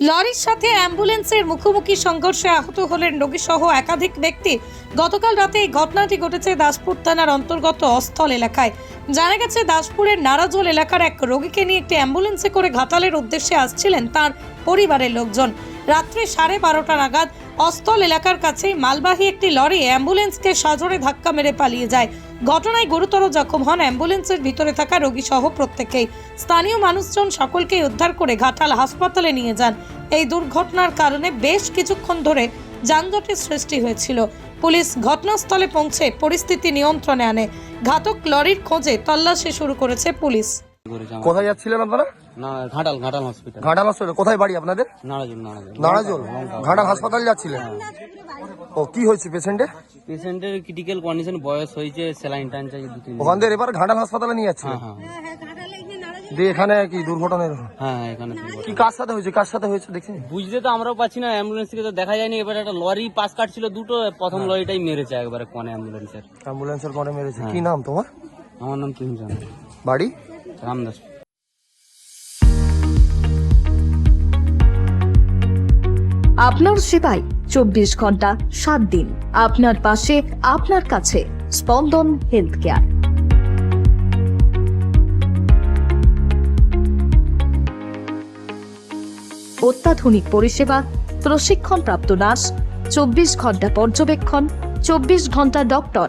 লরির সাথে অ্যাম্বুলেন্সের মুখোমুখি সংঘর্ষে আহত হলেন রোগী সহ একাধিক ব্যক্তি। গতকাল রাতে এই ঘটনাটি ঘটেছে দাসপুর থানার অন্তর্গত অস্থল এলাকায়। জানা গেছে, দাসপুরের নারাজল এলাকার এক রোগীকে নিয়ে একটি অ্যাম্বুলেন্সে করে ঘাটালের উদ্দেশ্যে আসছিলেন তার পরিবারের লোকজন। রাত্রে সাড়ে বারোটা নাগাদ অস্থল এলাকার কাছেই মালবাহী একটি লরি অ্যাম্বুলেন্সকে সজোরে ধাক্কা মেরে পালিয়ে যায়। ঘটনায় গুরুতর জখম হন অ্যাম্বুলেন্সের ভিতরে থাকা রোগী সহ প্রত্যেকেই। স্থানীয় মানুষজন সকলকেই উদ্ধার করে ঘাটাল হাসপাতালে নিয়ে যান। এই দুর্ঘটনার কারণে বেশ কিছুক্ষণ ধরে যানজটের সৃষ্টি হয়েছিল। পুলিশ ঘটনাস্থলে পৌঁছে পরিস্থিতি নিয়ন্ত্রণে আনে। ঘাতক লরির খোঁজে তল্লাশি শুরু করেছে পুলিশ। কোথায় যাচ্ছিলেন আপনারা? না ঘাটাল ঘাটাল হসপিটাল ঘাটাল হসপিটাল কোথায় বাড়ি আপনাদের? নারাজুল নারাজুল। নারাজল। ঘাটাল হাসপাতাল যাচ্ছিলেন? ও কি হয়েছে পেশেন্টের পেশেন্টের ক্রিটিক্যাল কন্ডিশন বয়স হয়েছে স্যালাইন টাইন চাই দু তিন ওখান থেকে এবার ঘাটাল হাসপাতালে নিয়ে যাচ্ছিলেন? হ্যাঁ হ্যাঁ। দিয়ে এখানে কি দুর্ঘটনা হ্যাঁ এখানে। কি কার সাথে হয়েছে? কার সাথে হয়েছে দেখছেন বুঝতে তো আমরাও পাচ্ছি না অ্যাম্বুলেন্স থেকে তো দেখা যায়নি। এবার একটা লরি পাস কাটছিল দুটো প্রথম লরিটাই মেরেছে একবারে কোনে অ্যাম্বুলেন্সের অ্যাম্বুলেন্সের পরে মেরেছে। কি নাম তোমার? আমার নাম তুহিনজন বাড়ি? রামদাস। আপনার সেবায় চব্বিশ ঘণ্টা, সাত দিন। আপনার পাশে, আপনার কাছে স্পন্দন হেলথ কেয়ার অত্যাধুনিক পরিষেবা, প্রশিক্ষণপ্রাপ্ত নার্স, চব্বিশ ঘণ্টা পর্যবেক্ষণ, চব্বিশ ঘণ্টা doctor.